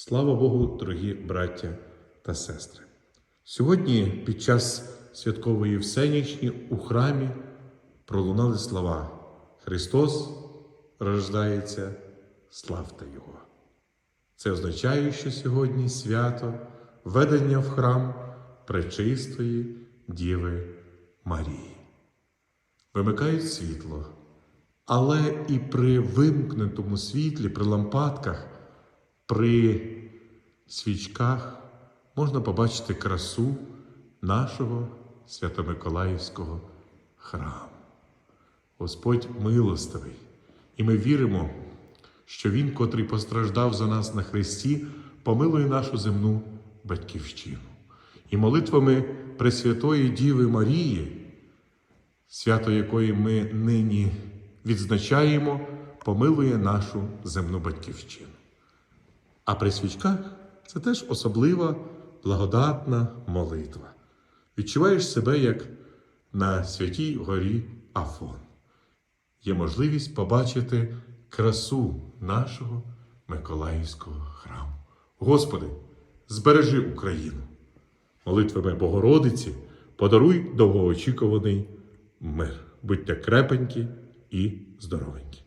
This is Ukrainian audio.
Слава Богу, дорогі браття та сестри! Сьогодні під час святкової всенічні у храмі пролунали слова Христос рождається, славте Його. Це означає, що сьогодні свято введення в храм пречистої Діви Марії. Вимикають світло, але і при вимкнутому світлі, при лампадках, при свічках можна побачити красу нашого Свято-Миколаївського храму. Господь милостивий, і ми віримо, що Він, котрий постраждав за нас на Христі, помилує нашу земну батьківщину. І молитвами Пресвятої Діви Марії, свято якої ми нині відзначаємо, помилує нашу земну батьківщину. А при свічках це теж особлива благодатна молитва. Відчуваєш себе як на святій горі Афон. Є можливість побачити красу нашого Миколаївського храму. Господи, збережи Україну. Молитвами Богородиці подаруй довгоочікуваний мир. Будьте крепенькі і здоровенькі.